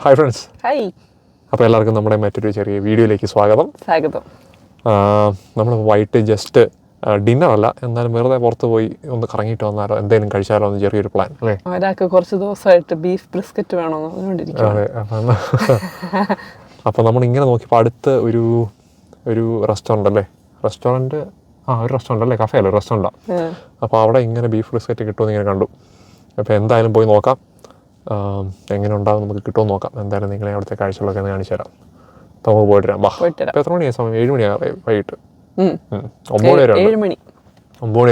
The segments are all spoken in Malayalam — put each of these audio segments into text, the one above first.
ഹായ് ഫ്രണ്ട്സ് ഹായ് അപ്പോൾ എല്ലാവർക്കും നമ്മുടെ മറ്റൊരു ചെറിയ വീഡിയോയിലേക്ക് സ്വാഗതം. സ്വാഗതം. നമ്മൾ വൈകിട്ട് ജസ്റ്റ് ഡിന്നർ അല്ല എന്നാലും വെറുതെ പുറത്ത് പോയി ഒന്ന് കറങ്ങിയിട്ട് വന്നാലോ എന്തെങ്കിലും കഴിച്ചാലോ എന്ന് ചെറിയൊരു പ്ലാൻ അല്ലേ? ഒരാൾക്ക് കുറച്ച് ദിവസമായിട്ട് ബീഫ് ബ്രിസ്ക്കറ്റ് വേണമെന്ന് അതെ അപ്പോൾ നമ്മൾ ഇങ്ങനെ നോക്കിയപ്പോൾ അടുത്ത് ഒരു ഒരു റെസ്റ്റോറന്റ് അല്ലേ? റെസ്റ്റോറന്റ് ആ ഒരു റെസ്റ്റോറന്റ് അല്ലേ? കഫേ അല്ലേ? റെസ്റ്റോറന്റാണ് അപ്പോൾ അവിടെ ഇങ്ങനെ ബീഫ് ബ്രിസ്ക്കറ്റ് കിട്ടുമെന്ന് ഇങ്ങനെ കണ്ടു. അപ്പോൾ എന്തായാലും പോയി നോക്കാം. എങ്ങനെ ഉണ്ടാവും നമുക്ക് കിട്ടുമെന്ന് നോക്കാം. എന്തായാലും നിങ്ങളെ അവിടുത്തെ കാഴ്ചകളൊക്കെ ഒന്ന് കാണിച്ചു തരാം. അപ്പോൾ നമുക്ക് പോയിട്ട് വരാം. വാ. അപ്പോൾ എത്ര മണിയാ സമയം? ഏഴ് മണിയാ വൈകിട്ട്. ഒമ്പത് മണി വരെ ഒമ്പത് മണി.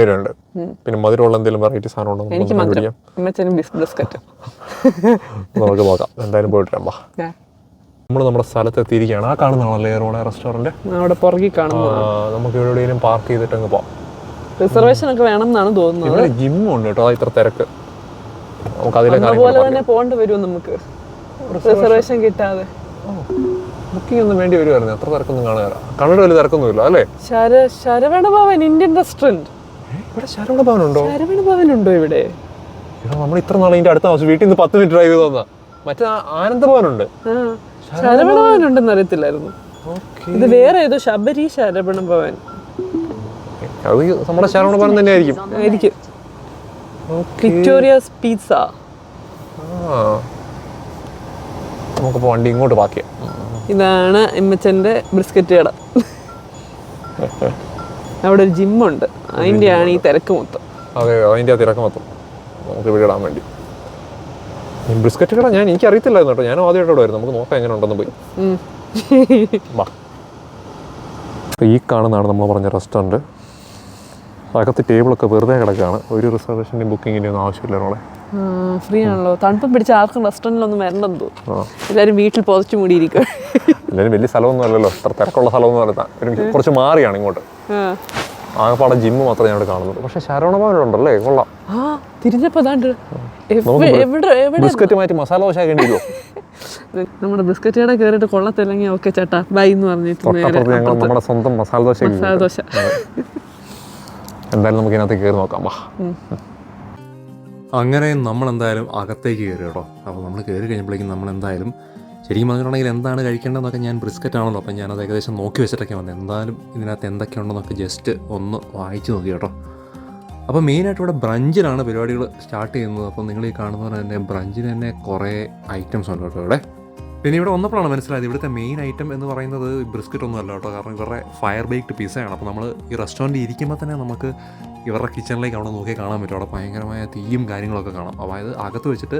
വരെ ഉണ്ട്. പിന്നെ മധുരമുള്ള എന്തെങ്കിലും വെറൈറ്റി സാധനം ഉണ്ടോ എനിക്ക് നമുക്ക് മധുരം. നമുക്ക് നോക്കാം. എന്തായാലും പോയിട്ട് വരാം. വാ. നമ്മൾ നമ്മുടെ സ്ഥലത്ത് എത്തിയിരിക്കുകയാണ്. ആ കാണുന്നതാണല്ലേ റോഡ് റെസ്റ്റോറന്റ് അവിടെ പുറകിൽ കാണുന്നത്. നമുക്ക് എവിടെയെങ്കിലും പാർക്ക് ചെയ്തിട്ട് അങ്ങ് പോവാം. റിസർവേഷൻ ഒക്കെ വേണം എന്നാണ് തോന്നുന്നത്. ജിമ്മുണ്ട് കേട്ടോ. ഇത്ര തിരക്ക്. നമുക്ക് അതിലെ അതുപോലെ തന്നെ പോകേണ്ടി വരും നമുക്ക്. റിസർവേഷൻ കിട്ടാതെ. ബുക്കിംഗ് ഒന്നും വേണ്ടി വരുമായിരുന്നു എത്ര തിരക്കൊന്നും കാണാറ കണ്ണട വലിയ തിരക്കൊന്നുമില്ല അല്ലേ? ശര ശരവണ ഭവൻ ഇന്ത്യൻ റെസ്റ്റോറന്റ് ഇവിടെ ശരവണ ഉണ്ടോ? ശരവണ ഭവൻ ഉണ്ടോ ഇവിടെ? നമ്മൾ ഇത്ര നാളെ ഇതിന്റെ അടുത്ത ആവശ്യം വീട്ടിൽ നിന്ന് പത്ത് മിനിറ്റ് ഡ്രൈവ് ചെയ്ത് വന്നാ. മറ്റേ ആനന്ദ ഭവനുണ്ട് ശരവണ ഭവൻ ഉണ്ടെന്ന് അറിയത്തില്ലായിരുന്നു. ഓക്കെ. ഇത് വേറെ ഏതോ ശബരി ശരവണ ഭവൻ അത് നമ്മുടെ ശരവണ ഭവൻ തന്നെ ആയിരിക്കും ആയിരിക്കും. വിക്ടോറിയസ് പിസ്സ നമുക്ക് വണ്ടി ഇങ്ങോട്ട് ബാക്കി. ഇതാണ് എമ്മച്ചന്റെ ബിസ്ക്കറ്റ് കട. അവിടെ ഒരു ജിമ്മുണ്ട് അതിന്റെയാണ് ഈ തിരക്ക് മൊത്തം. അതെ അതിന്റെ ആ തിരക്ക് മൊത്തം. നമുക്ക് ഇവിടെ ഇടാൻ വേണ്ടി. ബിസ്ക്കറ്റ് കട ഞാൻ എനിക്ക് അറിയത്തില്ലായിരുന്നു കേട്ടോ. ഞാൻ ആദ്യമായിട്ട് നമുക്ക് നോക്കാം എങ്ങനെ ഉണ്ടെന്ന് പോയി. അപ്പോൾ ഈ കാണുന്നതാണ് നമ്മൾ പറഞ്ഞ റെസ്റ്റോറന്റ് അകത്ത് ടേബിളൊക്കെ വെറുതെ കിടക്കുകയാണ്. ഒരു റിസർവേഷന്റെയും ബുക്കിങ്ങിന്റെ ഒന്നും ആവശ്യമില്ല നമ്മളെ ഫ്രീ ആണല്ലോ. തണുപ്പം പിടിച്ച ആർക്കും റെസ്റ്റോറന്റിലൊന്നും വരണ്ടെന്ന് എല്ലാവരും വീട്ടിൽ പുതച്ചു മൂടിയിരിക്കും. എല്ലാവരും വലിയ സ്ഥലമൊന്നും അല്ലല്ലോ. ഇത്ര തിരക്കുള്ള സ്ഥലമൊന്നും അല്ല. ഒരു കുറച്ച് മാറിയാണ് ഇങ്ങോട്ട്. ആകെപ്പാടെ ജിമ്മ് മാത്രമേ ഞാൻ ഇവിടെ കാണുന്നുള്ളൂ. പക്ഷേ ശരവണഭവനുണ്ടല്ലേ ഭവനുണ്ടല്ലേ കൊള്ളാം തിരിഞ്ഞപ്പോൾ ബിസ്ക്കറ്റ് മാറ്റി മസാല ദോശ ആക്കേണ്ടി വരുമോ നമ്മുടെ ബിസ്ക്കറ്റ് കട കയറിയിട്ട് കൊള്ളത്തില്ലെങ്കിൽ ഓക്കെ ചേട്ടാ. ബൈ എന്ന് പറഞ്ഞിട്ട് നമ്മുടെ സ്വന്തം മസാല ദോശ മസാല ദോശ. എന്തായാലും നമുക്ക് ഇതിനകത്ത് കയറി നോക്കാം വാ. അങ്ങനെ നമ്മൾ എന്തായാലും അകത്തേക്ക് കയറി കേട്ടോ. അപ്പോൾ നമ്മൾ കയറി കഴിഞ്ഞപ്പോഴേക്കും നമ്മൾ എന്തായാലും ശരിക്കും പറഞ്ഞിട്ടുണ്ടെങ്കിൽ എന്താണ് കഴിക്കേണ്ടതെന്നൊക്കെ ഞാൻ ബ്രിസ്ക്കറ്റ് ആണല്ലോ അപ്പം ഞാനത് ഏകദേശം നോക്കി വെച്ചിട്ടൊക്കെ വന്നത്. എന്തായാലും ഇതിനകത്ത് എന്തൊക്കെയുണ്ടെന്നൊക്കെ ജസ്റ്റ് ഒന്ന് വായിച്ച് നോക്കി കേട്ടോ. അപ്പോൾ മെയിനായിട്ട് ഇവിടെ ബ്രഞ്ചിലാണ് പരിപാടികൾ സ്റ്റാർട്ട് ചെയ്യുന്നത്. അപ്പോൾ നിങ്ങൾ ഈ കാണുന്ന പോലെ തന്നെ ബ്രഞ്ചിന് തന്നെ കുറേ ഐറ്റംസ് ഉണ്ട് കേട്ടോ ഇവിടെ. പിന്നെ ഇവിടെ വന്നപ്പോഴാണ് മനസ്സിലായത് ഇവിടുത്തെ മെയിൻ ഐറ്റം എന്ന് പറയുന്നത് ബ്രിസ്ക്കറ്റ് ഒന്നും അല്ല കേട്ടോ. കാരണം ഇവരുടെ ഫയർ ബേക്ക്ഡ് പീസയാണ് അപ്പോൾ നമ്മൾ ഈ റെസ്റ്റോറന്റിൽ ഇരിക്കുമ്പോൾ തന്നെ നമുക്ക് ഇവരുടെ കിച്ചണിലേക്ക് അവിടെ നോക്കി കാണാൻ പറ്റും. അവിടെ ഭയങ്കരമായ തീയും കാര്യങ്ങളൊക്കെ കാണാം. അതായത് അകത്ത് വെച്ചിട്ട്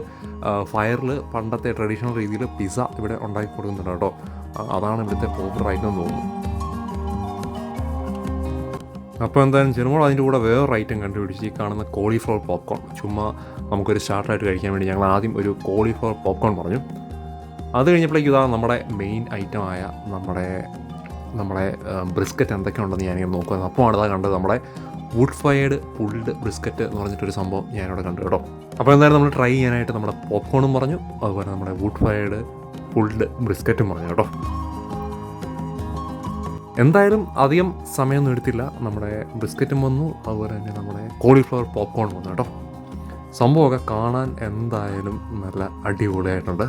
ഫയറിൽ പണ്ടത്തെ ട്രഡീഷണൽ രീതിയിൽ പിസ ഇവിടെ ഉണ്ടാക്കി കൊടുക്കുന്നുണ്ട് കേട്ടോ. അതാണ് ഇവിടുത്തെ പോപ്പുലർ ഐറ്റം എന്ന് തോന്നുന്നു. അപ്പോൾ എന്തായാലും ചെറുമ്പോൾ അതിന്റെ കൂടെ വേറൊരു ഐറ്റം കണ്ടുപിടിച്ച് ഈ കാണുന്ന കോളിഫ്ലവർ പോപ്കോൺ ചുമ്മാ നമുക്കൊരു സ്റ്റാർട്ടറായിട്ട് കഴിക്കാൻ വേണ്ടി ഞങ്ങൾ ആദ്യം ഒരു കോളിഫ്ലവർ പോപ്കോൺ പറഞ്ഞു. അത് കഴിഞ്ഞപ്പോഴേക്കും ഇതാണ് നമ്മുടെ മെയിൻ ഐറ്റമായ നമ്മുടെ നമ്മുടെ ബ്രിസ്ക്കറ്റ് എന്തൊക്കെ ഉണ്ടെന്ന് ഞാനിങ്ങനെ നോക്കുന്നത് അപ്പോൾ ആണ് ഇതാ കണ്ടത് നമ്മുടെ വുഡ് ഫയർഡ് പുൾഡ് ബ്രിസ്ക്കറ്റ് എന്ന് പറഞ്ഞിട്ടൊരു സംഭവം ഞാനിവിടെ കണ്ടു കേട്ടോ. അപ്പോൾ എന്തായാലും നമ്മൾ ട്രൈ ചെയ്യാനായിട്ട് നമ്മുടെ പോപ്കോണും പറഞ്ഞു അതുപോലെ നമ്മുടെ വുഡ് ഫയർഡ് പുൾഡ് ബ്രിസ്ക്കറ്റും പറഞ്ഞു കേട്ടോ. എന്തായാലും അധികം സമയമൊന്നും എടുത്തില്ല. നമ്മുടെ ബിസ്ക്കറ്റും വന്നു അതുപോലെ തന്നെ നമ്മുടെ കോളിഫ്ലവർ പോപ്കോൺ വന്നു കേട്ടോ. സംഭവമൊക്കെ കാണാൻ എന്തായാലും നല്ല അടിപൊളിയായിട്ടുണ്ട്.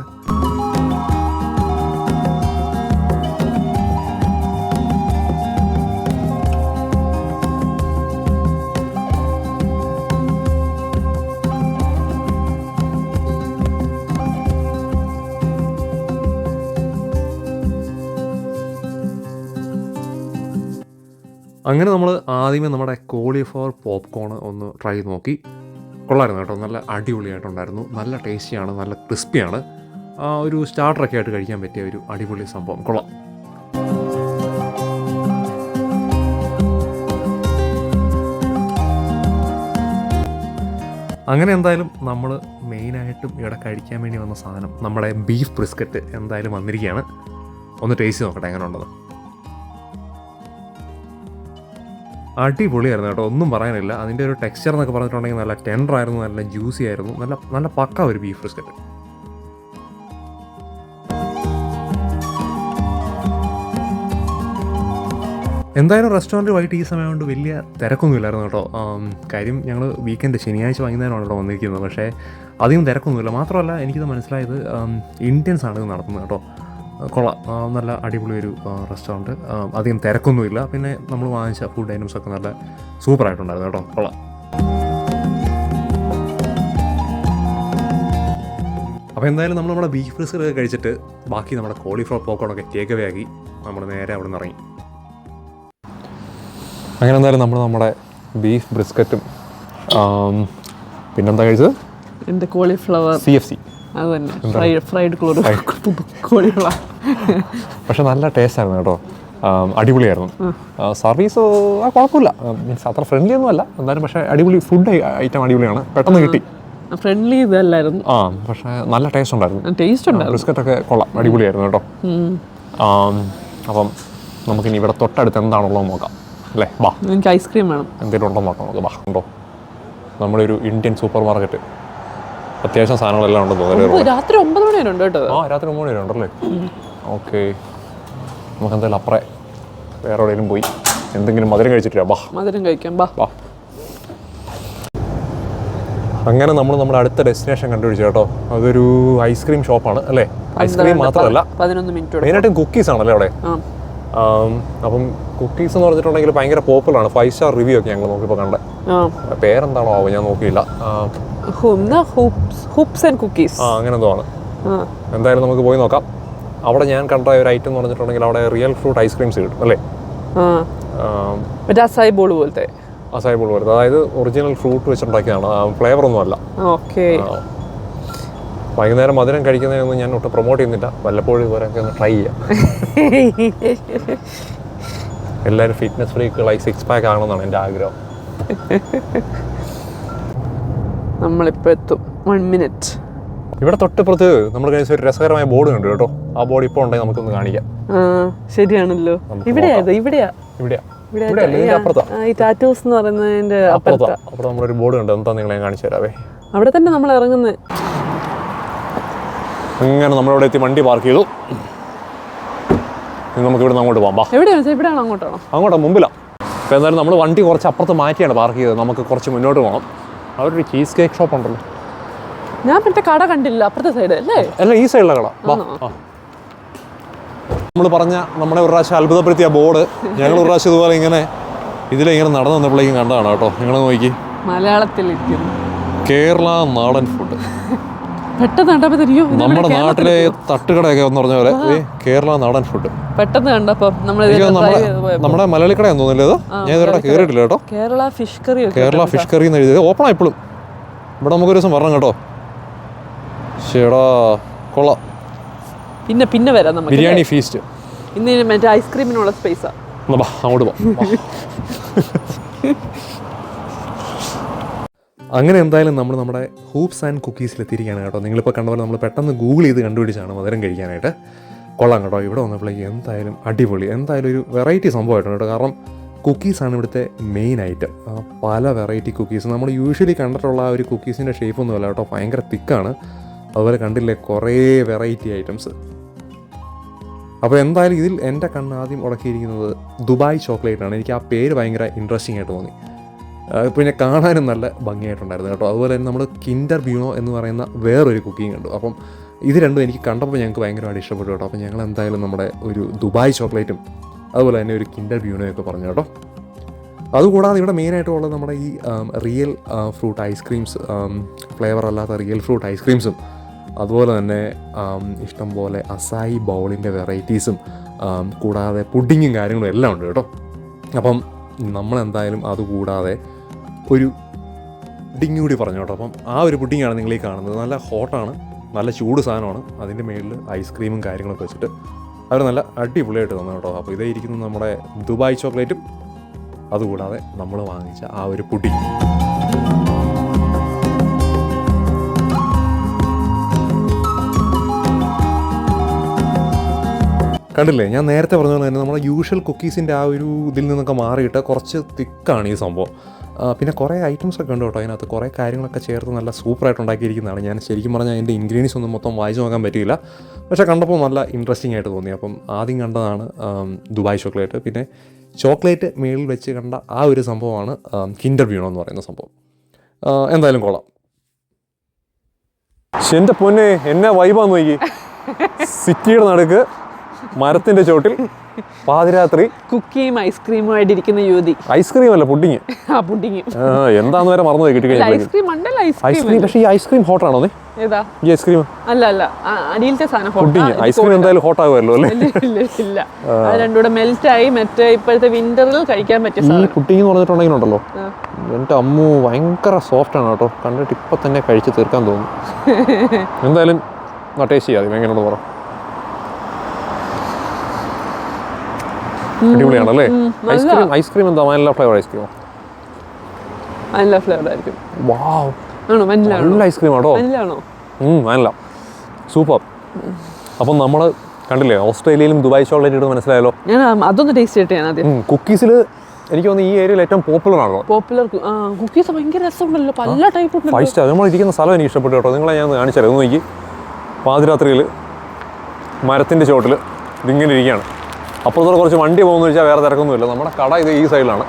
അങ്ങനെ നമ്മൾ ആദ്യമേ നമ്മുടെ കോളിഫ്ലവർ പോപ്കോൺ ഒന്ന് ട്രൈ ചെയ്ത് നോക്കി. കൊള്ളായിരുന്നു കേട്ടോ. നല്ല അടിപൊളിയായിട്ടുണ്ടായിരുന്നു. നല്ല ടേസ്റ്റിയാണ് നല്ല ക്രിസ്പിയാണ് ഒരു സ്റ്റാർട്ടറൊക്കെ ആയിട്ട് കഴിക്കാൻ പറ്റിയ ഒരു അടിപൊളി സംഭവം. കൊള്ളാം. അങ്ങനെ എന്തായാലും നമ്മൾ മെയിനായിട്ടും ഇവിടെ കഴിക്കാൻ വേണ്ടി വന്ന സാധനം നമ്മുടെ ബീഫ് ബ്രിസ്ക്കറ്റ് എന്തായാലും വന്നിരിക്കുകയാണ്. ഒന്ന് ടേസ്റ്റ് നോക്കട്ടെ എങ്ങനെ ഉണ്ടെന്ന് അടിപൊളിയായിരുന്നു കേട്ടോ ഒന്നും പറയാനില്ല. അതിന്റെ ഒരു ടെക്സ്ചർ എന്നൊക്കെ പറഞ്ഞിട്ടുണ്ടെങ്കിൽ നല്ല ടെൻഡർ ആയിരുന്നു നല്ല ജ്യൂസി ആയിരുന്നു നല്ല നല്ല പക്ക ഒരു ബീഫ് ബിസ്ക്കറ്റ് എന്തായാലും റെസ്റ്റോറന്റ് വൈകിട്ട് ഈ സമയം കൊണ്ട് വലിയ തിരക്കൊന്നും ഇല്ലായിരുന്നു കേട്ടോ കാര്യം ഞങ്ങൾ വീക്കെൻഡ് ശനിയാഴ്ച വൈകുന്നേരമാണ് കേട്ടോ വന്നിരിക്കുന്നത്. പക്ഷേ അധികം തിരക്കൊന്നുമില്ല. മാത്രമല്ല എനിക്കിത് മനസ്സിലായത് ഇന്ത്യൻസാണ് ഇത് നടത്തുന്നത് കേട്ടോ. കൊള്ളാം. നല്ല അടിപൊളി ഒരു റെസ്റ്റോറന്റ് അധികം തിരക്കൊന്നുമില്ല. പിന്നെ നമ്മൾ വാങ്ങിച്ച ഫുഡ് ഐറ്റംസ് ഒക്കെ നല്ല സൂപ്പറായിട്ടുണ്ടായിരുന്നു കേട്ടോ. കൊള്ളാം. അപ്പോൾ എന്തായാലും നമ്മൾ നമ്മുടെ ബീഫ് ഫ്രിസർ കഴിച്ചിട്ട് ബാക്കി നമ്മുടെ കോളിഫ്ലവർ പോക്കോണൊക്കെ ടേക്ക് അവേ ആക്കി നമ്മൾ നേരെ അവിടെ നിന്ന് ഇറങ്ങി. അങ്ങനെ എന്തായാലും നമ്മൾ നമ്മുടെ ബീഫ് ബ്രിസ്ക്കറ്റും പിന്നെന്താ കഴിച്ചത്? എന്റെ കോളിഫ്ലവർ സി എഫ് സി അത് തന്നെ. ഫ്രൈഡ് കോളിഫ്ലവർ പക്ഷെ നല്ല ടേസ്റ്റ് ആയിരുന്നു കേട്ടോ. അടിപൊളിയായിരുന്നു. സർവീസ് ആ കുഴപ്പമില്ല. മീൻസ് അത്ര ഫ്രണ്ട്ലി ഒന്നും അല്ല. എന്തായാലും പക്ഷേ അടിപൊളി ഫുഡ് ഐറ്റം അടിപൊളിയാണ്. പെട്ടെന്ന് കിട്ടി. ഫ്രണ്ട്ലി ഇതല്ലായിരുന്നു? ആ പക്ഷേ നല്ല ടേസ്റ്റ് ഉണ്ടായിരുന്നു. ടേസ്റ്റ് ഉണ്ടായിരുന്നു. ബിസ്ക്കറ്റ് ഒക്കെ കൊള്ളാം. അടിപൊളിയായിരുന്നു കേട്ടോ. അപ്പം നമുക്കിനി ഇവിടെ തൊട്ടടുത്ത് എന്താണുള്ളത് നോക്കാം. അല്ലേ? ബാ എനിക്ക് ഐസ്ക്രീം വേണം. എന്തെങ്കിലും ഉണ്ടോ നോക്കാം. നമുക്ക് ബാ ഉണ്ടോ? നമ്മുടെ ഒരു ഇന്ത്യൻ സൂപ്പർ മാർക്കറ്റ് അത്യാവശ്യം സാധനങ്ങളെല്ലാം ഉണ്ടെന്ന് തോന്നുന്നു. രാത്രി ഒമ്പത് മണി വരെ ഉണ്ട് കേട്ടോ. ആ രാത്രി ഒമ്പത് മണി വരെ ഉണ്ടല്ലേ? ഓക്കെ. നമുക്ക് എന്തായാലും അപ്പറേ വേറെ എവിടെയെങ്കിലും പോയി. എന്തെങ്കിലും മധുരം കഴിച്ചിട്ടില്ല. ബാ. മധുരം കഴിക്കാം. ബാ. ബാ. അങ്ങനെ നമ്മൾ നമ്മുടെ അടുത്ത ഡെസ്റ്റിനേഷൻ കണ്ടുപിടിച്ചു കേട്ടോ. അതൊരു ഐസ്ക്രീം ഷോപ്പാണ് അല്ലേ? ഐസ്ക്രീം മാത്രമല്ല മെയിനായിട്ടും കുക്കീസ് ആണല്ലേ അവിടെ? അപ്പം കുക്കീസ് എന്ന് പറഞ്ഞിട്ടുണ്ടെങ്കിൽ ഭയങ്കര പോപ്പുലർ ആണ്. ഫൈവ് സ്റ്റാർ റിവ്യൂ ഒക്കെ ഞങ്ങൾ നോക്കിയപ്പോൾ കണ്ടത് പേരെന്താണോ ആവോ? ഞാൻ നോക്കിയില്ല. ആ, ഹൂപ്സ് ഹൂപ്സ് ആൻഡ് കുക്കീസ് ആ അങ്ങനെ എന്തോ ആണ്. എന്തായാലും നമുക്ക് പോയി നോക്കാം. അവിടെ ഞാൻ കണ്ട ഒരു ഐറ്റം എന്ന് പറഞ്ഞിട്ടുണ്ടെങ്കിൽ അവിടെ റിയൽ ഫ്രൂട്ട് ഐസ്ക്രീംസ് കിട്ടും അല്ലേ? മറ്റേ അസായി ബോൾ പോലത്തെ. അസായി ബോൾ പോലത്തെ. അതായത് ഒറിജിനൽ ഫ്രൂട്ട് വെച്ചുണ്ടാക്കിയതാണ് ഫ്ലേവർ ഒന്നും അല്ല. ഓക്കെ. വൈകുന്നേരം മധുരം കഴിക്കുന്നതൊന്നും ഞാൻ ഒട്ടും പ്രൊമോട്ട് ചെയ്യുന്നില്ല. വല്ലപ്പോഴും ഇതുവരെയൊക്കെ ഒന്ന് ട്രൈ ചെയ്യാം. എല്ലാവരും ഫിറ്റ്നസ് ഫ്രീക്കുകളായി സിക്സ് പാക്ക് ആകണമെന്നാണ് എന്റെ ആഗ്രഹം. നമ്മളിപ്പോൾ എത്തും. വൺ മിനിറ്റ് ഇവിടെ തൊട്ടിപ്പുറത്ത് നമ്മൾ കഴിച്ച ഒരു രസകരമായ ബോർഡ് കണ്ടു കേട്ടോ. ആ ബോർഡ് ഇപ്പോൾ ഉണ്ടെങ്കിൽ നമുക്കൊന്ന് കാണിക്കാം. ശരിയാണല്ലോ. ഇവിടെയാ ഇവിടെയാ? ഇവിടെയാ. ഇവിടെ ഇവിടെ ഈ ടാറ്റൂസ് എന്ന് പറയുന്നതിന്റെ അപ്പുറത്താ. അപ്പുറത്താ. നമ്മളൊരു ബോർഡ് കണ്ടു. എന്താ നിങ്ങളെ കാണിച്ചു തരാവേ? അവിടെ തന്നെ നമ്മൾ ഇറങ്ങുന്നത് അങ്ങനെ നമ്മളിവിടെ എത്തി വണ്ടി പാർക്ക് ചെയ്തു. നമുക്ക് ഇവിടെ അങ്ങോട്ട് പോകാം. എവിടെയാണ് ഇവിടെയാണോ അങ്ങോട്ടാണോ അങ്ങോട്ടാ? മുമ്പിലാ. അപ്പോൾ എന്തായാലും നമ്മൾ വണ്ടി കുറച്ച് അപ്പുറത്ത് മാറ്റിയാണ് പാർക്ക് ചെയ്തത്. നമുക്ക് കുറച്ച് മുന്നോട്ട് പോകണം. അവിടെ ഒരു ചീസ് കേക്ക് ഷോപ്പ് ഉണ്ടല്ലോ. ഞാൻ മറ്റേ കട കണ്ടില്ല അപ്പുറത്തെ സൈഡ് അല്ലേ? അല്ല ഈ സൈഡിലെ കട. നമ്മൾ പറഞ്ഞ നമ്മുടെ ഒരു പ്രാവശ്യം അത്ഭുതപ്പെടുത്തിയ ബോർഡ് ഞങ്ങൾ ഒരു പ്രാവശ്യം ഇതുപോലെ ഇങ്ങനെ ഇതിലിങ്ങനെ നടന്നു വന്നപ്പോഴേക്കും കണ്ടതാണ് കേട്ടോ. നിങ്ങൾ നോക്കി. മലയാളത്തിൽ കേരള നാടൻ ഫുഡ് പെട്ടെന്ന് കണ്ടപ്പോ നമ്മുടെ നാട്ടിലെ തട്ടുകടയൊക്കെ എന്ന് പറഞ്ഞ പോലെ കേരള നാടൻ ഫുഡ് പെട്ടെന്ന് കണ്ടപ്പോ നമ്മുടെ മലയാളി എന്ന് തോന്നില്ല ഇത്? ഞാൻ ഇതുവരെ കേറിയിട്ടില്ല കേട്ടോ. Kerala fish curry Kerala fish curry എന്ന് എഴുതിയത്. ഓപ്പൺ ആയിപ്പോഴും ഇവിടെ നമുക്കൊരു ദിവസം വരണം കേട്ടോ. ചേടാ കൊള്ളാം. പിന്നെ പിന്നെ വരാം നമുക്ക് ബിരിയാണി ഫീസ്റ്റ് ഇന്ന് ഇനി മറ്റേ ഐസ്ക്രീമിനുള്ള സ്പേസാ അങ്ങോട്ട് പോ. അങ്ങനെ എന്തായാലും നമ്മൾ നമ്മുടെ ഹൂപ്സ് ആൻഡ് കുക്കീസിൽ എത്തിയിരിക്കുകയാണ് കേട്ടോ നിങ്ങളിപ്പോൾ കണ്ടപോലെ നമ്മൾ പെട്ടെന്ന് ഗൂഗിൾ ചെയ്ത് കണ്ടുപിടിച്ചാണ് മധുരം കഴിക്കാനായിട്ട്. കൊള്ളാം കേട്ടോ. ഇവിടെ വന്നപ്പോഴേക്ക് എന്തായാലും അടിപൊളി. എന്തായാലും ഒരു വെറൈറ്റി സംഭവമായിട്ടുണ്ട് കേട്ടോ. കാരണം കുക്കീസാണ് ഇവിടുത്തെ മെയിൻ ഐറ്റം പല വെറൈറ്റി കുക്കീസ് നമ്മൾ യൂഷ്വലി കണ്ടിട്ടുള്ള ആ ഒരു കുക്കീസിന്റെ ഷേപ്പൊന്നുമല്ല കേട്ടോ. ഭയങ്കര തിക്കാണ് അതുപോലെ കണ്ടില്ലേ കുറേ വെറൈറ്റി ഐറ്റംസ് അപ്പോൾ എന്തായാലും ഇതിൽ എന്റെ കണ്ണ് ആദ്യം ഉടക്കിയിരിക്കുന്നത് ദുബായ് ചോക്ലേറ്റ് ആണ്. എനിക്ക് ആ പേര് ഭയങ്കര ഇൻട്രസ്റ്റിംഗ് ആയിട്ട് തോന്നി. പിന്നെ കാണാനും നല്ല ഭംഗിയായിട്ടുണ്ടായിരുന്നു കേട്ടോ. അതുപോലെ തന്നെ നമ്മൾ കിൻഡർ ബ്യൂണോ എന്ന് പറയുന്ന വേറൊരു കുക്കിംഗ് ഉണ്ട്. അപ്പം ഇത് രണ്ടും എനിക്ക് കണ്ടപ്പോൾ ഞങ്ങൾക്ക് ഭയങ്കരമായിട്ട് ഇഷ്ടപ്പെട്ടു കേട്ടോ. അപ്പോൾ ഞങ്ങൾ എന്തായാലും നമ്മുടെ ഒരു ദുബായ് ചോക്ലേറ്റും അതുപോലെ തന്നെ ഒരു കിൻഡർ ബ്യൂണോയൊക്കെ പറഞ്ഞു കേട്ടോ. അതുകൂടാതെ ഇവിടെ മെയിനായിട്ട് ഉള്ളത് നമ്മുടെ ഈ real fruit ice creams flavour അല്ലാത്ത റിയൽ ഫ്രൂട്ട് ഐസ്ക്രീംസും അതുപോലെ തന്നെ ഇഷ്ടംപോലെ ഇഷ്ടം പോലെ അസായി ബൗളിന്റെ വെറൈറ്റീസും കൂടാതെ പുഡിങ്ങും കാര്യങ്ങളും എല്ലാം ഉണ്ട് കേട്ടോ. അപ്പം നമ്മളെന്തായാലും അതുകൂടാതെ ഒരു പുഡിങ് കൂടി പറഞ്ഞു കേട്ടോ. അപ്പം ആ ഒരു പുഡിങ്ങാണ് നിങ്ങൾ ഈ കാണുന്നത്. നല്ല ഹോട്ടാണ് നല്ല ചൂട് സാധനമാണ്. അതിന്റെ മേളിൽ ഐസ്ക്രീമും കാര്യങ്ങളൊക്കെ വെച്ചിട്ട് അവർ നല്ല അടിപൊളിയായിട്ട് തന്നു കേട്ടോ. അപ്പോൾ ഇതേ ഇരിക്കുന്നത് നമ്മുടെ ദുബായ് ചോക്ലേറ്റും അതുകൂടാതെ നമ്മൾ വാങ്ങിച്ച ആ ഒരു പുഡിങ് കണ്ടില്ലേ? ഞാൻ നേരത്തെ പറഞ്ഞ പോലെ തന്നെ നമ്മുടെ യൂഷ്വൽ കുക്കീസിന്റെ ആ ഒരു ഇതിൽ നിന്നൊക്കെ മാറിയിട്ട് കുറച്ച് തിക്കാണ് ഈ സംഭവം. പിന്നെ കുറേ ഐറ്റംസ് ഒക്കെ ഉണ്ട് കേട്ടോ അതിനകത്ത്. കുറേ കാര്യങ്ങളൊക്കെ ചേർത്ത് നല്ല സൂപ്പറായിട്ട് ഉണ്ടാക്കിയിരിക്കുന്നതാണ് ഞാൻ ശരിക്കും പറഞ്ഞാൽ അതിന്റെ ഇൻഗ്രീഡിയൻസ് ഒന്നും മൊത്തം വായിച്ചു നോക്കാൻ പറ്റിയില്ല. പക്ഷേ കണ്ടപ്പോൾ നല്ല ഇൻട്രസ്റ്റിംഗ് ആയിട്ട് തോന്നി. അപ്പം ആദ്യം കണ്ടതാണ് ദുബായ് ചോക്ലേറ്റ് പിന്നെ ചോക്ലേറ്റ് മേളിൽ വെച്ച് കണ്ട ആ ഒരു സംഭവമാണ് കിൻഡർ ബ്യൂണോ എന്ന് പറയുന്ന സംഭവം. എന്തായാലും കൊള്ളാം. എന്റെ പൊന്നെ എന്നെ വൈബാന്ന് നോക്കി. സിറ്റിയുടെ നടുക്ക് മരത്തിന്റെ ചോട്ടിൽ പാതിരാത്രി കുക്കിയും ഐസ്ക്രീമും ഇരിക്കുന്ന യുവതി. ഐസ്ക്രീം അല്ല പുഡിങ്. ആ പുഡിങ്. എന്താന്ന് വരെ മറന്നു പോയി കിട്ടി ഐസ്ക്രീം ഉണ്ടല്ലോ ഐസ്ക്രീം. പക്ഷേ ഈ ഐസ്ക്രീം ഹോട്ടാണോ ഏതാ? ഈ ഐസ്ക്രീം? അല്ല അല്ല അടിയിലത്തെ സാധനം. പുഡിങ്. ഐസ്ക്രീം എന്തായാലും ഹോട്ട് ആകുമല്ലോ അല്ലേ? ഇല്ല, ഇല്ല ഇല്ല. അത് രണ്ടും മെൽറ്റ് ആയി മറ്റേ ഇപ്പോഴത്തെ വിന്ററിൽ കഴിക്കാൻ പറ്റിയ ഈ പുഡിങ് എന്ന് പറഞ്ഞിട്ടുണ്ടെങ്കിൽ ഉണ്ടല്ലോ. ആ. എന്റെ അമ്മു ഭയങ്കര സോഫ്റ്റ് ആണ് കേട്ടോ. കണ്ടിട്ട് ഇപ്പം തന്നെ കഴിച്ച് തീർക്കാൻ തോന്നുന്നു. എന്തായാലും ടേസ്റ്റ് ചെയ്യാതെ എങ്ങനെയുണ്ട് പറ. അടിപൊളിയാണല്ലേ? ഐസ്ക്രീം ഐസ്ക്രീം എന്താ? വാനില ഫ്ലേവർ ഐസ്ക്രീമോ? വാനില ഫ്ലേവർ ആയിരിക്കും. വാവ്. ആണോ? വാനില ആണോ? നല്ല ഐസ്ക്രീം ആണോ? വനില ആണോ? നല്ല സൂപ്പർ. അപ്പോൾ നമ്മൾ കണ്ടില്ലേ ഓസ്ട്രേലിയയിലും ദുബായ് ചോക്ലേറ്റ് ഇട്ട് മനസ്സിലായല്ലോ? ഞാൻ അതൊന്ന് ടേസ്റ്റ് ചെയ്തിട്ട് ഞാൻ ആദ്യം. കുക്കീസിൽ എനിക്ക് തോന്നുന്നു ഈ ഏരിയയിൽ ഏറ്റവും പോപ്പുലർ ആണോ പോപ്പുലർ കുക്കീസ് ഭയങ്കര രസമുണ്ടല്ലോ. പല ടൈപ്പ് ഉണ്ട് ഫൈവ് സ്റ്റാർ നമ്മൾ ഇരിക്കുന്ന സ്ഥലം എനിക്ക് ഇഷ്ടപ്പെട്ടു കേട്ടോ. നിങ്ങളെ ഞാൻ കാണിച്ചാൽ ഒന്ന് നോക്കി. പാതിരാത്രിയിൽ മരത്തിന്റെ ചുവട്ടിൽ ഇതിങ്ങനെ ഇരിക്കുകയാണ്. അപ്പുറത്തോടെ കുറച്ച് വണ്ടി പോകുന്നു വെച്ചാൽ വേറെ തിരക്കൊന്നുമില്ല. നമ്മുടെ കട ഇത് ഈ സൈഡിലാണ്.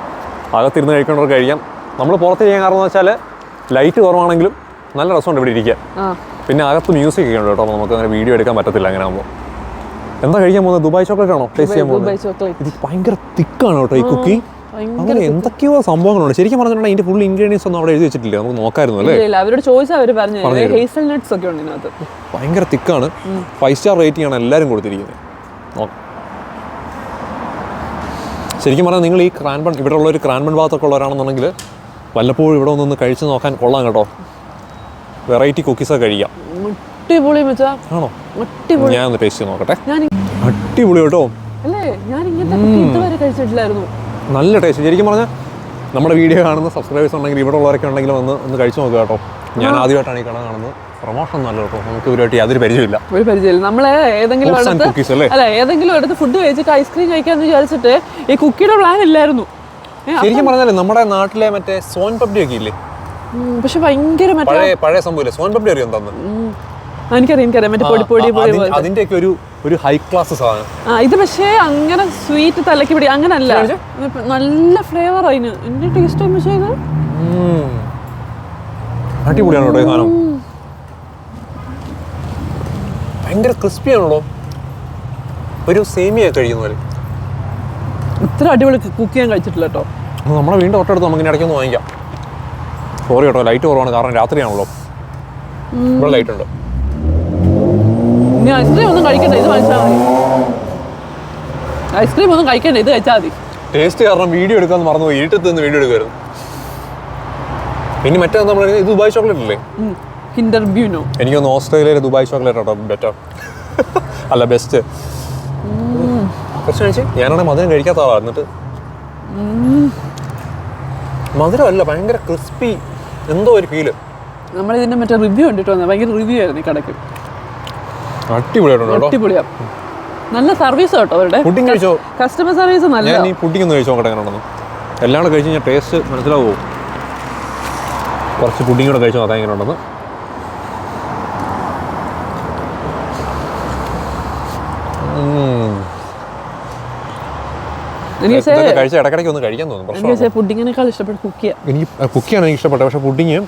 അകത്തിരുന്ന് കഴിക്കേണ്ടവർ കഴിക്കാം. നമ്മൾ പുറത്ത് ചെയ്യാൻ കാരണം എന്ന് വെച്ചാൽ ലൈറ്റ് കുറവാണെങ്കിലും നല്ല രസമുണ്ട് ഇവിടെ ഇരിക്കാൻ. ആ. പിന്നെ അകത്ത് മ്യൂസിക് ഒക്കെ ഉണ്ട് കേട്ടോ. നമുക്ക് അങ്ങനെ വീഡിയോ എടുക്കാൻ പറ്റത്തില്ല അങ്ങനെ ആകുമ്പോൾ എന്താ കഴിക്കാൻ പോകുന്നത്? ദുബായ് ചോക്ലേറ്റ് ആണോ? ടേസ്റ്റ് ചെയ്യാൻ പോകുന്നത്? ഇത് ഭയങ്കര തിക്കാണ് കേട്ടോ ഈ കുക്കി അങ്ങനെ എന്തൊക്കെയോ സംഭവങ്ങളുണ്ട്. ശരിക്കും പറഞ്ഞിട്ടുണ്ടെങ്കിൽ ഇതിന്റെ ഫുൾ ഇൻഗ്രീഡിയൻസ് ഒന്നും അവിടെ എഴുതി വെച്ചിട്ടില്ല. നമുക്ക് നോക്കായിരുന്നു അല്ലേ? അവരോട് ചോദിച്ചാൽ അവർ പറഞ്ഞു പറഞ്ഞുതരും. ഹേസൽ നട്ട്സ് ഒക്കെ ഉണ്ട് ഇതിനകത്ത്. ഭയങ്കര തിക്കാണ്. ഫൈവ് സ്റ്റാർ റേറ്റിംഗ് ആണ് എല്ലാവരും കൊടുത്തിരിക്കുന്നത്. നോ- ശരിക്കും പറഞ്ഞാൽ നിങ്ങൾ ഈ ക്രാൻബൺ ഇവിടെ ഉള്ള ഒരു ക്രാൻബൺ ഭാഗത്തൊക്കെ ഉള്ളവരാണെന്നുണ്ടെങ്കിൽ വല്ലപ്പോഴും ഇവിടെ ഒന്ന് കഴിച്ച് നോക്കാൻ കൊള്ളാം കേട്ടോ. വെറൈറ്റി കുക്കീസൊക്കെ കഴിക്കാം. അടിപൊളി ആണോ? അടിപൊളി ഞാൻ ഒന്ന് ടേസ്റ്റ് നോക്കട്ടെ. അടിപൊളി കേട്ടോ. അല്ലേ? ഞാൻ ഇങ്ങനത്തെ ഇതുവരെ കഴിച്ചിട്ടില്ലായിരുന്നു. നല്ല ടേസ്റ്റ്. ശരിക്കും പറഞ്ഞാൽ നമ്മുടെ വീഡിയോ കാണുന്ന സബ്സ്ക്രൈബേഴ്സ് ഉണ്ടെങ്കിൽ ഇവിടെ ഉള്ളവരൊക്കെ ഉണ്ടെങ്കിൽ വന്ന് ഒന്ന് കഴിച്ചു നോക്കുക കേട്ടോ. ഞാൻ ആദ്യമായിട്ടാണ് ഈ കട കാണുന്നത്. പ്രൊമോഷൻ ഒന്നും അല്ല കേട്ടോ. നമുക്ക് ഇവരുമായിട്ട് യാതൊരു പരിചയമില്ല ഒരു പരിചയമില്ല. നമ്മൾ ഏതെങ്കിലും അല്ലെ അടുത്ത് അല്ലേ? ഏതെങ്കിലും അടുത്ത് ഫുഡ് കഴിച്ചിട്ട് ഐസ്ക്രീം കഴിക്കാന്ന് വിചാരിച്ചിട്ട് ഈ കുക്കിയുടെ പ്ലാൻ ഇല്ലായിരുന്നു. ശരിക്കും പറഞ്ഞാലേ നമ്മുടെ നാട്ടിലെ മറ്റേ സോൻ പബ്ഡി ഒക്കെ ഇല്ലേ? പക്ഷെ ഭയങ്കര മറ്റേ പഴയ സംഭവം സംഭവമില്ലേ സോൻ പബ്ഡി അറിയാം ആ, എനിക്കറിയാം എനിക്കറിയാം. മറ്റേ പൊടി പൊടി പൊടി പോലെ അതിന്റെ ഒക്കെ ഒരു ഒരു ഹൈ ക്ലാസ് സാധനം. ഇത് പക്ഷേ അങ്ങനെ സ്വീറ്റ് തലക്ക് പിടി അങ്ങനെ അല്ല ഇത് നല്ല ഫ്ലേവർ അതിന് എന്റെ ടേസ്റ്റ് പക്ഷേ ഇത്. അടിപൊളിയാണ് കേട്ടോ ഈ സാധനം? ഭയങ്കര ക്രിസ്പിയാണല്ലോ ഒരു സേമിയ കഴിക്കുന്ന പോലെ. ഇത്ര അടിപൊളി കുക്ക് ചെയ്യാൻ കഴിച്ചിട്ടില്ല കേട്ടോ. നമ്മളെ വീണ്ടും തൊട്ടടുത്ത് നമുക്ക് ഇടയ്ക്ക് ഒന്ന് വാങ്ങിക്കാം. സോറി കേട്ടോ ലൈറ്റ് കുറവാണ്. കാരണം രാത്രിയാണല്ലോ. ഇവിടെ ലൈറ്റ് ഉണ്ട്. ഇനി ഐസ്ക്രീം ഒന്നും കഴിക്കണ്ട ഇത് മതി. ഐസ്ക്രീം ഒന്നും കഴിക്കണ്ട ഇത് കഴിച്ചാൽ മതി. ടേസ്റ്റ് കാരണം വീഡിയോ എടുക്കാന്ന് മറന്നു ഇരുട്ടത്ത് നിന്ന് വീഡിയോ എടുക്കുമായിരുന്നു ഇനി മറ്റേ നമ്മൾ ഇത് ദുബായ് ചോക്ലേറ്റ് അല്ലേ കിൻഡർ ബ്യൂനോ എനിക്കൊന്ന് ഓസ്ട്രേലിയയിലെ ദുബായ് ചോക്ലേറ്റ് കേട്ടോ ബെറ്റർ അല്ല ബെസ്റ്റ് കുറച്ച് കഴിച്ച്. ഞാനാണെങ്കിൽ മധുരം കഴിക്കാത്ത ആളാണ് എന്നിട്ട്. മധുരമല്ല ഭയങ്കര ക്രിസ്പി എന്തോ ഒരു ഫീൽ നമ്മൾ ഇതിന്റെ മറ്റേ റിവ്യൂ കണ്ടിട്ട് വന്നത് ഭയങ്കര റിവ്യൂ ആയിരുന്നു ഈ കടയ്ക്ക്. അടിപൊളിയായിട്ടുണ്ട് അടിപൊളിയാ. നല്ല സർവീസ് കേട്ടോ അവരുടെ. പുഡിംഗ് കഴിച്ചോ? കസ്റ്റമർ സർവീസ് നല്ല ഞാൻ ഈ പുഡിംഗ് ഒന്ന് കഴിച്ചോ നോക്കട്ടെ എങ്ങനെ എല്ലാം കൂടെ കഴിച്ച് കഴിഞ്ഞാൽ ടേസ്റ്റ് മനസ്സിലാവുമോ കുറച്ച് പുഡിംഗ് കൂടെ കഴിച്ച് നോക്കാം എങ്ങനെ ഉണ്ടെന്ന്. കഴിച്ച ഇടയ്ക്കിടയ്ക്ക് ഒന്ന് കഴിക്കാൻ തോന്നും എനിക്ക് പ്രശ്നമാണ് പക്ഷേ പുഡിങ്ങിനേക്കാൾ ഇഷ്ടപ്പെട്ട കുക്ക് എനിക്ക് കുക്കിയാണ് എനിക്ക് ഇഷ്ടപ്പെട്ടത്. പക്ഷേ പുഡിങ്ങും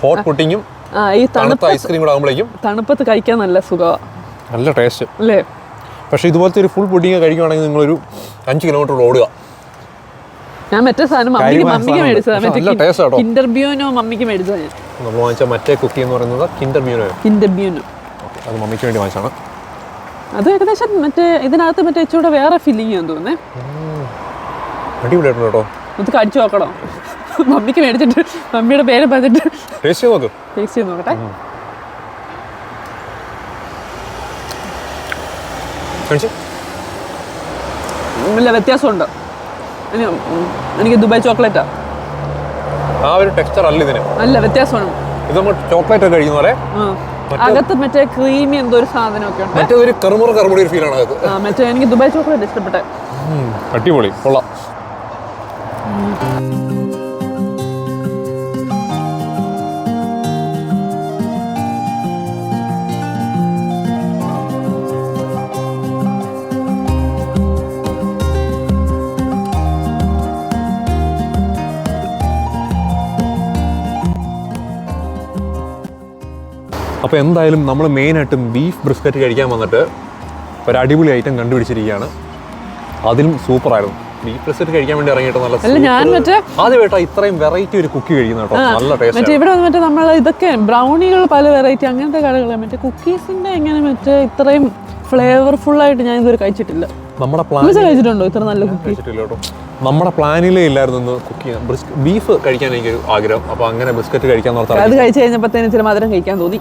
ഹോട്ട് പുഡിങ്ങും ഈ തണുപ്പ് ഐസ്ക്രീം കൂടെ ആകുമ്പോഴേക്കും തണുപ്പത്ത് കഴിക്കാൻ നല്ല സുഖമാണ് നല്ല ടേസ്റ്റ് അല്ലേ? പക്ഷേ ഇതുപോലത്തെ ഒരു ഫുൾ പുഡിങ് കഴിക്കുവാണെങ്കിൽ നിങ്ങളൊരു അഞ്ച് കിലോമീറ്റർ ഓടുക. ഞാൻ മറ്റേ സാധനം മമ്മിക്ക് മമ്മിക്ക് ആട്ടോ. മറ്റേ കിൻഡർ ബ്യൂനോ മമ്മിക്ക് മേടിച്ചതാ ഞാൻ. നമ്മൾ വാങ്ങിച്ച മറ്റേ കുക്കി എന്ന് പറയുന്നത് കിൻഡർ മ്യൂനോ കിൻഡർ ബ്യൂനോ അത് മമ്മിക്ക് വേണ്ടി വാങ്ങിച്ചാണ് അത് ഏകദേശം മറ്റേ ഇതിനകത്ത് മറ്റേ ഇച്ചിരി വേറെ ആണെന്ന് തോന്നുന്നേ. അടിപൊളിയായിട്ടുണ്ട് കേട്ടോ. ഇത് കടിച്ചു നോക്കണോ? മമ്മിക്ക് മേടിച്ചിട്ട് മമ്മിയുടെ പേര് പറഞ്ഞിട്ട് ടേസ്റ്റ് ചെയ്ത് നോക്ക്. ടേസ്റ്റ് ചെയ്ത് നോക്കട്ടെ. ഇല്ല വ്യത്യാസമുണ്ട്. എനിക്ക് ദുബായ് ചോക്ലേറ്റാ. ആ ഒരു ടെക്സ്ചർ അല്ല ഇതിന്. നല്ല വ്യത്യാസമാണ്. ഇത് നമ്മൾ ചോക്ലേറ്റ് ഒക്കെ കഴിക്കുന്ന പോലെ അകത്ത് മറ്റേ ക്രീമി എന്തോ ഒരു സാധനമൊക്കെ ഉണ്ട്. മറ്റേ ഒരു കറുമുറ കറുമുറി ഒരു ആണ് അത് ആ, മറ്റേ എനിക്ക് ദുബായ് ചോക്ലേറ്റ് ഇഷ്ടപ്പെട്ടെ. അടിപൊളി കൊള്ളാം. അപ്പോൾ എന്തായാലും നമ്മൾ മെയിനായിട്ടും ബീഫ് ബ്രിസ്ക്കറ്റ് കഴിക്കാൻ വന്നിട്ട് ഒരു അടിപൊളി ഐറ്റം കണ്ടുപിടിച്ചിരിക്കുകയാണ്. അതിലും സൂപ്പറായിരുന്നു ബീഫ് ബ്രിസ്ക്കറ്റ് കഴിക്കാൻ വേണ്ടി ഇറങ്ങിയിട്ട് നല്ല അല്ല ഞാൻ മറ്റേ ഇത്രയും വെറൈറ്റി ഒരു കുക്കി കഴിക്കുന്ന കേട്ടോ. നല്ല മറ്റേ ഇവിടെ മറ്റേ നമ്മൾ ഇതൊക്കെ ബ്രൗണികൾ പല വെറൈറ്റി അങ്ങനത്തെ കടകൾ മറ്റേ കുക്കീസിന്റെ എങ്ങനെ മറ്റേ ഇത്രയും ഫ്ലേവർഫുൾ ആയിട്ട് ഞാൻ ഇതുവരെ കഴിച്ചിട്ടില്ല. നമ്മുടെ കഴിച്ചിട്ടുണ്ടോ? ഇത്ര നല്ല കുക്കി. നമ്മുടെ പ്ലാനിലേ ഇല്ലായിരുന്നു ഒന്ന് കുക്ക്. ചെയ്യാൻ ബീഫ് കഴിക്കാൻ എനിക്കൊരു ആഗ്രഹം. അപ്പൊ അങ്ങനെ ബിസ്ക്കറ്റ് കഴിക്കാൻ അത് കഴിച്ചു കഴിഞ്ഞപ്പോഴത്തേന് ഇച്ചിരി മധുരം കഴിക്കാൻ തോന്നി.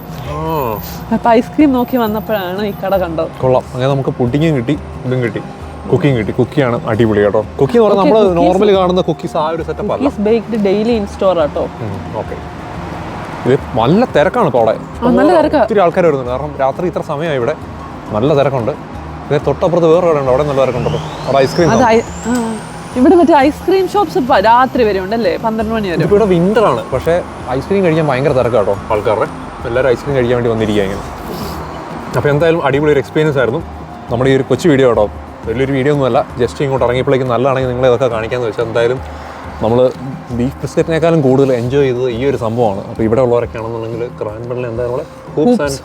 അപ്പൊ ഐസ്ക്രീം നോക്കി വന്നപ്പോഴാണ് ഈ കട കണ്ടത്. കൊള്ളാം. അങ്ങനെ നമുക്ക് പുഡിങ്ങും കിട്ടി ഇതും കിട്ടി. കുക്കിംഗ് കിട്ടി. കുക്കിയാണ് അടിപൊളി കേട്ടോ. കുക്കി എന്ന് പറഞ്ഞാൽ നമ്മൾ നോർമലി കാണുന്ന കുക്കീസ് ആ ഒരു സെറ്റപ്പ് അല്ല. ബേക്ക്ഡ് ഡെയിലി ഇൻ സ്റ്റോർ ആട്ടോ. ഓക്കെ ഇത് നല്ല തിരക്കാണ് ഇപ്പോൾ അവിടെ. നല്ല തിരക്കാ. ഒത്തിരി ആൾക്കാർ വരുന്നുണ്ട്. കാരണം രാത്രി ഇത്ര സമയമായി ഇവിടെ. നല്ല തിരക്കുണ്ട്. ഇത് തൊട്ടപ്പുറത്ത് വേറെ കട ഉണ്ട് അവിടെ നല്ല തിരക്കുണ്ടല്ലോ അവിടെ ഐസ്ക്രീം അത് ഐ- ആ. ഇവിടെ മറ്റേ ഐസ്ക്രീം ഷോപ്സ് രാത്രി വരെ ഉണ്ടല്ലേ? പന്ത്രണ്ട് മണി വരെ. ഇവിടെ വിന്റർ ആണ്. പക്ഷേ ഐസ്ക്രീം കഴിക്കാൻ ഭയങ്കര തിരക്കാട്ടോ ആൾക്കാരുടെ. എല്ലാവരും ഐസ്ക്രീം കഴിക്കാൻ വേണ്ടി വന്നിരിക്കുക ഇങ്ങനെ. അപ്പോൾ എന്തായാലും അടിപൊളി ഒരു എക്സ്പീരിയൻസ് ആയിരുന്നു. നമ്മുടെ ഈ ഒരു കൊച്ചു വീഡിയോ കേട്ടോ. വലിയൊരു വീഡിയോ ഒന്നുമല്ല ജസ്റ്റ് ഇങ്ങോട്ട് ഇറങ്ങിയപ്പോഴേക്കും നല്ലതാണെങ്കിൽ നിങ്ങളെ ഇതൊക്കെ കാണിക്കാമെന്ന് വെച്ചാൽ എന്തായാലും നമ്മൾ ബീഫ് ബിസ്ക്കറ്റിനേക്കാളും കൂടുതൽ എൻജോയ് ചെയ്തത് ഈ ഒരു സംഭവമാണ്. അപ്പോൾ ഇവിടെ ഉള്ളവരൊക്കെ ആണെന്നുണ്ടെങ്കിൽ ക്രാൻബറിൽ എന്തായാലും നമ്മളെ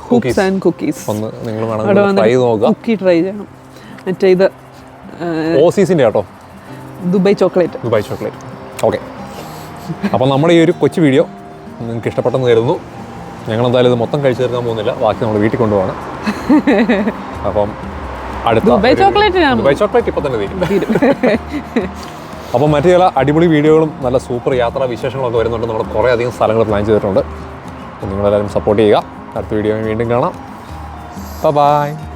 ഹൂപ്സ് ആൻഡ് കുക്കീസ് ഒന്ന് നിങ്ങൾ വേണമെങ്കിൽ ട്രൈ നോക്കുക കുക്കി ട്രൈ ചെയ്യണം. മറ്റേ ഇത് ഓസീസിന്റെ കേട്ടോ? Dubai chocolate. Dubai chocolate. Okay അപ്പോൾ നമ്മുടെ ഈ ഒരു കൊച്ചു വീഡിയോ നിങ്ങൾക്ക് ഇഷ്ടപ്പെട്ടെന്ന് കരുതുന്നു. ഞങ്ങൾ എന്തായാലും ഇത് മൊത്തം കഴിച്ചു തീർക്കാൻ പോകുന്നില്ല. ബാക്കി നമ്മൾ വീട്ടിൽ കൊണ്ടുപോകണം അപ്പം അടുത്ത ദുബായ് ചോക്ലേറ്റ് ദുബായ് ചോക്ലേറ്റ് ഇപ്പോൾ തന്നെ തീരും. അപ്പം മറ്റു ചില അടിപൊളി വീഡിയോകളും നല്ല സൂപ്പർ യാത്രാ വിശേഷങ്ങളൊക്കെ വരുന്നുണ്ട്. നമ്മൾ കുറേ അധികം സ്ഥലങ്ങൾ പ്ലാൻ ചെയ്തിട്ടുണ്ട്. നിങ്ങളെല്ലാവരും സപ്പോർട്ട് ചെയ്യുക. അടുത്ത വീഡിയോ വീണ്ടും കാണാം. ബൈ